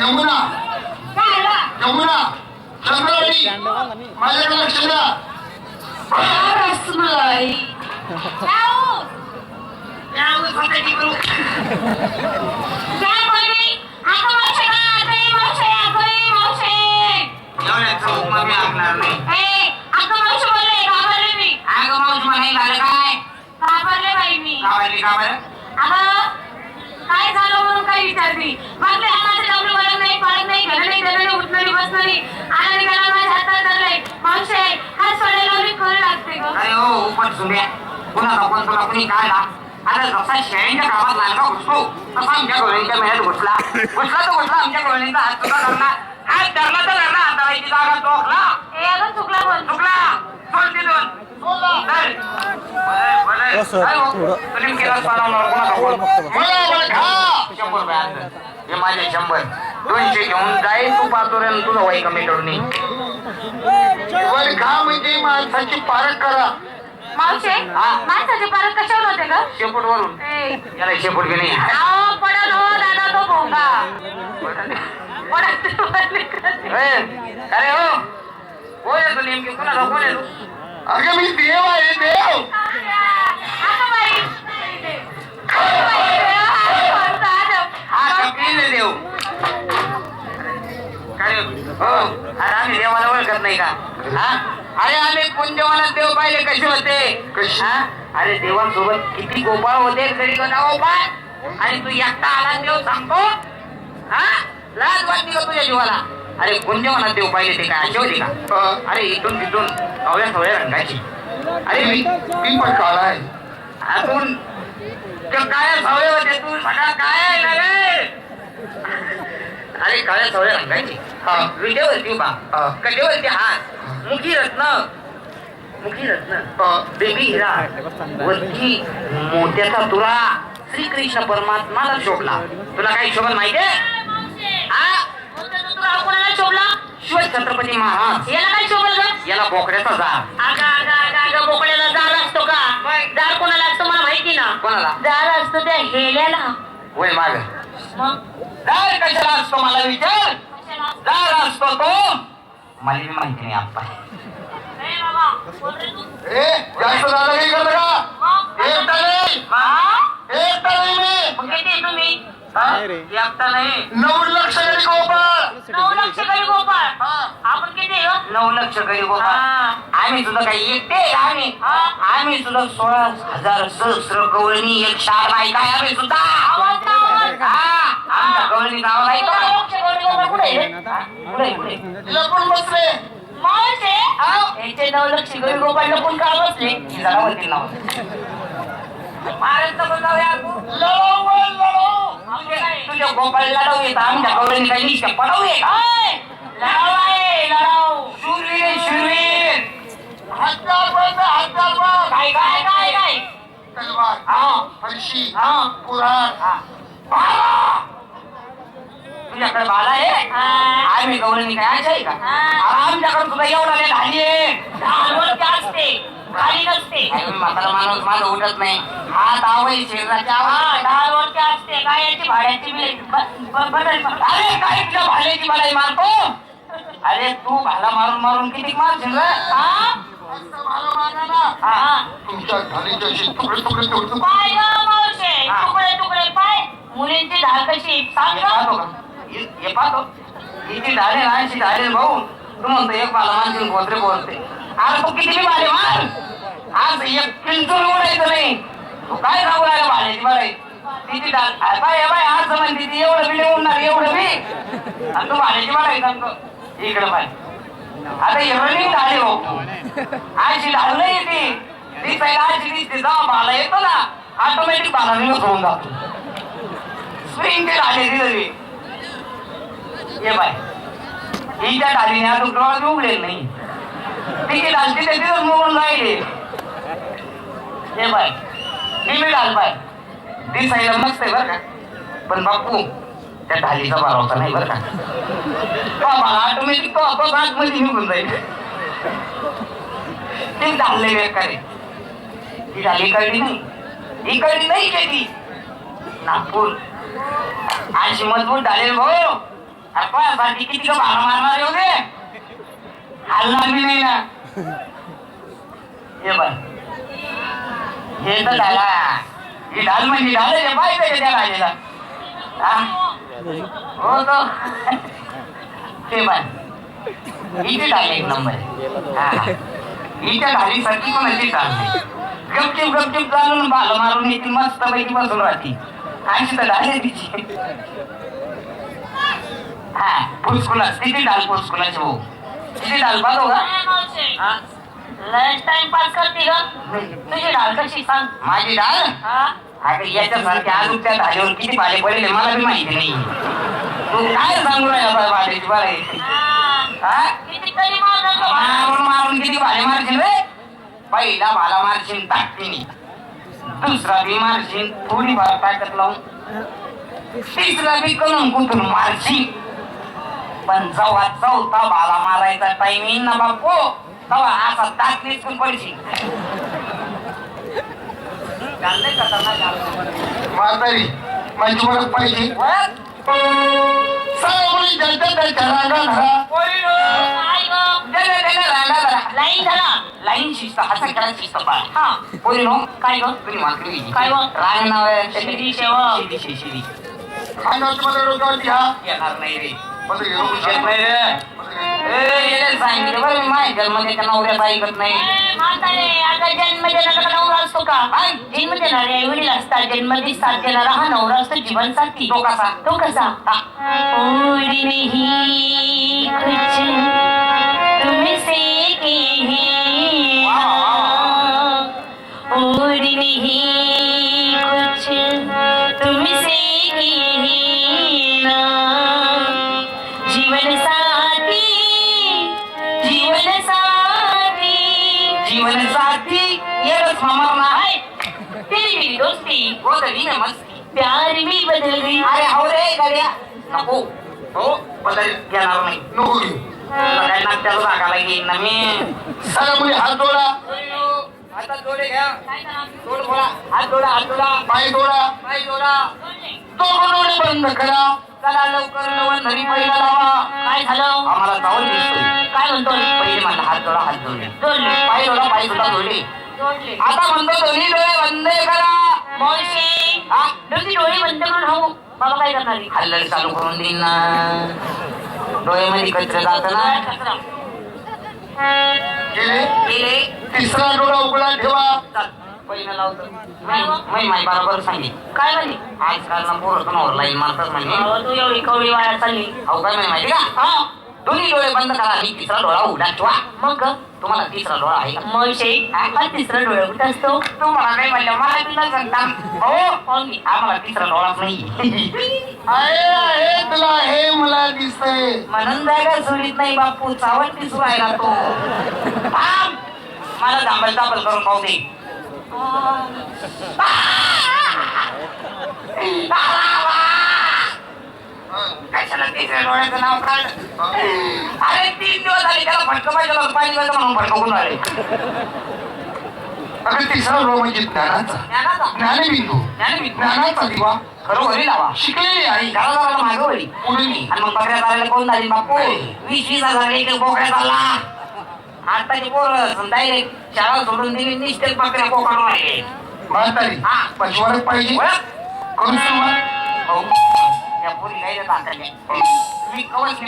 यमुना? यमुना. चंद्रावली माझ्याकडे लक्ष द्या. काय? झालं म्हणून काय विचारली बापरे हाताचे डबले वळत नाही पळत नाही घडत नाही गेलं नाही उठलं नाही बसलं नाही आला निघाला माझ्या हातात धरलंय मावशे हात सोडायला मी कळ लागते ग. अरे हो उपट सुंब्या कुणाचा कोण तुला कुणी काढला. आता जसा शेळीच्या कामात लांडगा घुसतो. तसा आमच्या गोळींच्या मेळ्यात घुसला. घुसला तर घुसला आमच्या गोळींचा हात तुला धरला. हात धरला तर धरला. हातावायची जागा चोखला. ए अगं चुकला बोल. चुकला सोड तिथून. हो? आणलं. हे माझे शंभर. दोनशे घेऊन जाईल तू आणि तुझं वय कमी करून. वर घा म्हणजे माणसाची पारख करा. मावशे. माणसाचे पारत कशावर होते ग? शेपूट वरून ए, याला शेपूट घे नाही. अहो, पडल हो दादा तो भोंगा. पडल अरे हो. कोण आहे तू नेमकी? कोणाला कोण आहे तू? अगं मी देव आहे देव. ओळखत नाही का? हा? अरे आम्ही कुंजवानात देव पाहिले कसे होते? हा? अरे देवांसोबत किती गोपाळ होते तरी कोणा गोपाळ आणि तू एकटा आला देव सांगतो? हा? लाज वाटते का तुझ्या जीवाला? अरे कुंजवानात देव पाहिले ते काय? होते का? अरे इथून तिथून सवळ्या सवळ्या रंगाची. अरे मी पण काळा आहे. अजून ते काय सवय होते? तू सगळा काय आहे अरे काळ्या सवय रंगायची हा. विटेवरती उभा हा. कटेवरती हात मुखी रत्न मुखी रत्न बेबी हिरा. वरती मोत्याचा तुरा. श्रीकृष्ण परमात्माला शोभला. तुला काही शोभन माहितीये हा. तुला कोणाला शोभला? शिव छत्रपती महाराज. याला काय शोभल याला बोकड्याचा जाळ अगं अगं अगं बोकड्याला जाळ असतो का? जाळ कोणाला असतो मला माहिती ना. कोणाला? जाळ असतो त्या हेल्याला. वय माग? जाळ कशाला असतो मला विचार? जाळ असतो तो मला बी माहिती नाही आप्पा ए जास्त करतं का? एकटा नाही हा? एकटा नाही मी नाही. एकटा नाही नऊ लक्ष गडी गोपाळ नऊ लक्ष गरी गोपाळ हा. आपण किती आहे ग? नऊ लक्ष गरीब गोपाळ हा. आम्ही सुद्धा काही एकटे आम्ही. आम्ही सुद्धा सोळा हजार सहस्र गवळणी एक चार बायका आहे आम्ही सुद्धा आवाज आमच्या गवळणी गावाला गरी गोपाळ कुठे? पुढे तिला पण बसले. आहे? याचे नऊ लक्ष गरी गोपाळ लपून का बसले? ही जरा वरती नाव महाराज नको जाऊया तू. लढव वर लढव आमचे काय? तुझ्या गोपाळ लढव येत. आमच्या गवळणी काही निश्चय पडव येत! लढाऊ आहे, लढाऊ. शूरवीर शूरवीर काय काय काय काय? तलवार हा. फरशी हा. कुऱ्हाड. हा. बाला! तुझ्याकडे बाला आहे? हा. आम्ही गवळणी काय अशा आहे का? हा. आमच्याकडे सुद्धा एवढा नाही धाडी आहे ढालवरती असते खाली नसते. अरे म्हातारा माणूस माझं उठत नाही. हात आवय शरीराच्या हा आवाज ढालवरती असते. काय याची भाड्याची बिल ब- ब- बदल अरे काय तुझ्या भाल्याची मलाई मारतो अरे तू भाला मारून मारून किती मारशील हा? हा. तुमच्या धारीच्या अशी तुकडे तुकडे तुकडे तुकडे. पाय ग मावशे हा. तुकडे तुकडे पाय मुलींची ढाल भाऊ तू म्हणतो एक बाला मानशील गोत्रे बोलते. आज तू किती बी आज एक किंचून उडायचं नाही. तू काय सांगू राहिला बरं? तिची बाय बाय आज म्हणते ती एवढं लिहून एवढं बी. आणि तू भाल्याची बरं सांगतो. इकडे पाय. आता रनिंग झाले हो. आयची ढाल नाही ती पहिला आजची दिसते. जा भाला येतो ना. ऑटोमॅटिक भाला निघत होऊन जातो. स्प्रिंग ते ढाले दिली ये बाय. ही हिच्या डालीने अजून डोळा उघडेल नाही. तिची ढाल तिथे तिथं मोडून राहिले. हे बाय. ही मी ढाल बाय. दिसायला मस्त आहे बरं का. पण बापू त्या ढालीचा होता नाही बरं का. बाबा ऑटोमॅटिक तो आपोआप आतमध्ये निघून जाईल. ते ढालले बेकार. ती डाली कळली नाही. ही कळली नाही केली. ती नागपूर. अशी मज़बूत झाले भाऊ. अरे बाकी किती का भाला मारणार येऊ दे हल्ला मी नाही ना. हे बघ. हे तर झाला. ही ढाल म्हणजे ढाल आहे पाहिजे का त्या राजाला. हा? हो तो. ते पण इथे ढाल एक नंबर हा हिच्या ढालीसाठी कोणाची चालते गपचिप गपचिप बाल मारून येते मस्त पैकी बसून राहते. तिची हा फुसकुलास किती डाल फुसकुलाचे भाऊ किती डाल पाहतो का? लंच टाइम पास करते ग तुझी डाळ कशी सांग माझी हा अगं अजून त्या किती पाले पडले मला बी माहिती नाही तू काय सांगू राहिला पाल्याची हा का? मारून मारून किती भाले मारशील रे पहिला भाला मारशील ताकदीने दुसरा बी मारशील थोडी फार ताकद लावून. तिसरा बी करून कुठून मारशील? पण जेव्हा चौथा भाला मारायचा टाइम येईल ना बापू. तेव्हा असा ताक निसकून पडशील? म्हातारी माझी ओळख पाहिजे. सावळी जलते त्याच्या रांगा धरा लाईन धरा लाईन शिस्त हसा करा शिस्त पाळ हा पोरीनो काय ग तुम्ही मात्र काय मग? रांग नाव आहे शिरी शेवा. शिरी, शिरी, शिरी. खाण्याची मला घ्या येणार नाही रे मला घेऊन येत नाही रे सांगितलं बरं ऐकत नाही. ए, म्हातारे, आता जन्म देणारा नवरा असतो का? काय? जन्म देणारे आई वडील असतात जन्म साथ देणारा हा नवरा असतो जीवन साथी तो कसा तो कसा नहीं जीवन साथी एकच मामार हाय तेरी मेरी दोस्ती हो तरी ना मस्ती. प्यार में बदल गई. अरे हो रे गड्या. नको. हो बदल घेणार नाही नको घेऊ. काय नाट्याला जागायला घेईन ना मी. सगळ्या मुली हात जोडा. आता जोडे घ्या. जोड बोला हात जोडा हात जोडा. पाय जोडा. पाय जोडा. दोघं डोळे बंद करा. चला लवकर नवन धरी पहिला लावा. काय झालं? आम्हाला चावल दिसतोय. काय म्हणतोय पहिले म्हणलं हात जोडा हात जोडले जोडले. पाय जोडा पाय जोडा जोडले. आता म्हणतो दोन्ही डोळे बंद करा. मावशी दोन्ही डोळे बंद करून राहू. बाबा काय करणार आहे? हल्लड चालू करून देईन ना. डोळ्यामध्ये कचरा जात ना. गेले गेले तिसरा डोळा उघडा ठेवा. चल पहिला लावतो मी माय बरोबर सांगेन काय आजकाल ना पोरं कोणावर लाईन मारतात म्हणजे तू एवढी कवडी वाया चालली. अहो काय माहिती का? हा. दोन्ही डोळे बंद करा आणि तिसरा डोळा उघडा ठेवा मग? तुम्हाला तिसरा डोळा आहे का मावशी हा तिसरा डोळे कुठं असतो तुम्हाला काय म्हणलं मला तुला सांगता हो. आम्हाला तिसरा डोळाच नाही आहे आहे तुला हे मला दिसतंय म्हणून जागा सोडित नाही बापू चावल पिसू राहिला तो थांब. मला दांबल दाबल करून पाहू दे डोळ्याचं नाव काढलं अरे तीन दिवस झाले त्याला फटकं पाहिजे होतं, पाहिजे होतं म्हणून फटकवून राहिले अगं तिसरा डोळा म्हणजे ज्ञानाचा. ज्ञानाचा? ज्ञानबिंदू. ज्ञानाचा दिवा. खरं वरी लावा. शिकलेली आहे. घरा घराला मागं मी आणि मग बकऱ्या चालायला कोण झाली बापू वीस वीस हजार एक बोकड्या चालला. आताची पोरं डायरेक्ट शाळा सोडून दिली निश्चित बकऱ्या बोकडून राहिले म्हातारी. हा. ओळख पाहिजे? करू सुरुवात भाऊ, या पोरी काय देतात मी कवच